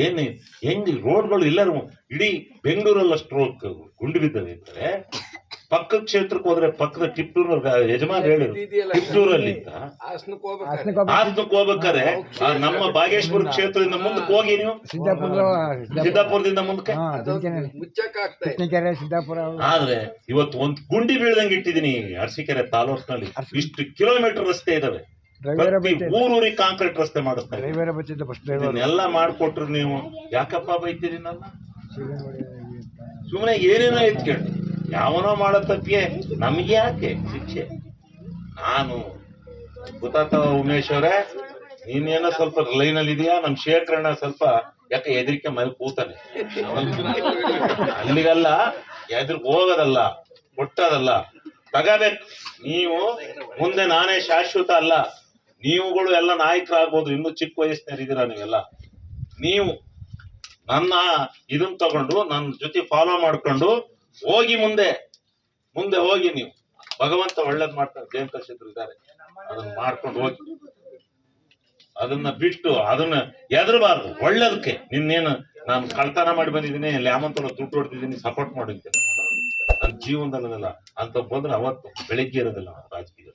ಏನು ಹೆಂಗ್ ರೋಡ್ಗಳು ಎಲ್ಲರೂ ಇಡೀ ಬೆಂಗಳೂರಲ್ಲಾ ಸ್ಟ್ರೋಕ್ ಗುಂಡು ಬಿದ್ದವೆ ಅಂತಾರೆ ಪಕ್ಕದ ಕ್ಷೇತ್ರಕ್ಕೆ ಹೋದ್ರೆ ಪಕ್ಕದ ಟಿಪ್ಟೂರ್ ಯಜಮಾನ್ ಹೇಳಿದ್ರು. ಟಿಪ್ಟೂರಲ್ಲಿ ಹಾಸನಕ್ಕೆ ಹೋಗ್ಬೇಕಾದ್ರೆ. ನಮ್ಮ ಬಾಗೇಶ್ವರ ಕ್ಷೇತ್ರದಿಂದ ಮುಂದಕ್ಕೆ ಹೋಗಿ ನೀವು. ಸಿದ್ದಾಪುರ ಸಿದ್ದಾಪುರದಿಂದ ಮುಂದಕ್ಕೆ? ಆದ್ರೆ ಇವತ್ತು ಒಂದ್ ಗುಂಡಿ ಬೀಳ್ದಂಗೆ ಇಟ್ಟಿದೀನಿ ಅರಸೀಕೆರೆ ತಾಲೂಕಿನಲ್ಲಿ ಇಷ್ಟು ಕಿಲೋಮೀಟರ್ ರಸ್ತೆ ಇದಾವೆ. ಊರೂರಿಗೆ ಕಾಂಕ್ರೀಟ್ ರಸ್ತೆ ಮಾಡಿಸ್ತಾ ಎಲ್ಲ ಇದನ್ನೆಲ್ಲ ಮಾಡ್ಕೊಟ್ರು ನೀವು. ಯಾಕಪ್ಪ ಬೈತೀರಿ ನನ್ನ ಸುಮ್ಮನೆ ಏನೇನೋ ಎತ್ಕೊಂಡು ಯಾವನೋ ಮಾಡೋ ತಪ್ಪಿಗೆ ನಮ್ಗೆ ಯಾಕೆ ಶಿಕ್ಷೆ? ನಾನು ಗೊತ್ತಾತ ಉಮೇಶ್ ಅವರೇ ನೀನೇನೋ ಸ್ವಲ್ಪ ಲೈನ್ ಅಲ್ಲಿ ಇದೆಯಾ? ನಮ್ ಶೇಖರಣ್ಣ ಸ್ವಲ್ಪ ಯಾಕೆ ಎದ್ರಿಕೆ ಮೇಲೆ ಕೂತಾನೆ? ಅಲ್ಲಿಗಲ್ಲ ಎದುರು ಹೋಗೋದಲ್ಲ ಕೊಟ್ಟದಲ್ಲ. ತಗಬೇಕು. ನೀವು ಮುಂದೆ ನಾನೇ ಶಾಶ್ವತ ಅಲ್ಲ. ನೀವುಗಳು ಎಲ್ಲ ನಾಯಕರಾಗ್ಬೋದು, ಇನ್ನೂ ಚಿಕ್ಕ ವಯಸ್ಸಿನರಿದ್ದೀರಾ ನೀವೆಲ್ಲ? ನೀವು ನನ್ನ ಇದನ್ನ ತಗೊಂಡು, ನನ್ನ ಜೊತೆ ಫಾಲೋ ಮಾಡ್ಕೊಂಡು ಹೋಗಿ ಮುಂದೆ ಮುಂದೆ ಹೋಗಿ ನೀವು. ಭಗವಂತ ಒಳ್ಳೇದ್ ಮಾಡ್ತಾರೆ ಜಯಂತ ಕ್ಷೇತ್ರ ಇದ್ದಾರೆ. ಅದನ್ನ ಮಾಡ್ಕೊಂಡು ಹೋಗಿ. ಅದನ್ನ ಬಿಟ್ಟು, ಅದನ್ನ ಎದರಬಾರ್ದು ಒಳ್ಳೇದಕ್ಕೆ. ನಿನ್ನೇನು ನಾನು ಕಳ್ತನ ಮಾಡಿ ಬಂದಿದ್ದೀನಿ ಲ್ಯಾಮಂತನ ದುಡ್ಡು ಹೊಡ್ತಿದ್ದೀನಿ ಸಪೋರ್ಟ್ ಮಾಡಿದ್ದೀನಿ. ನನ್ನ ಜೀವನದಲ್ಲ ಅಂತ ಬಂದ್ರೆ ಅವತ್ತು ಬೆಳಿಗ್ಗೆ ಇರೋದಿಲ್ಲ ರಾಜಕೀಯ.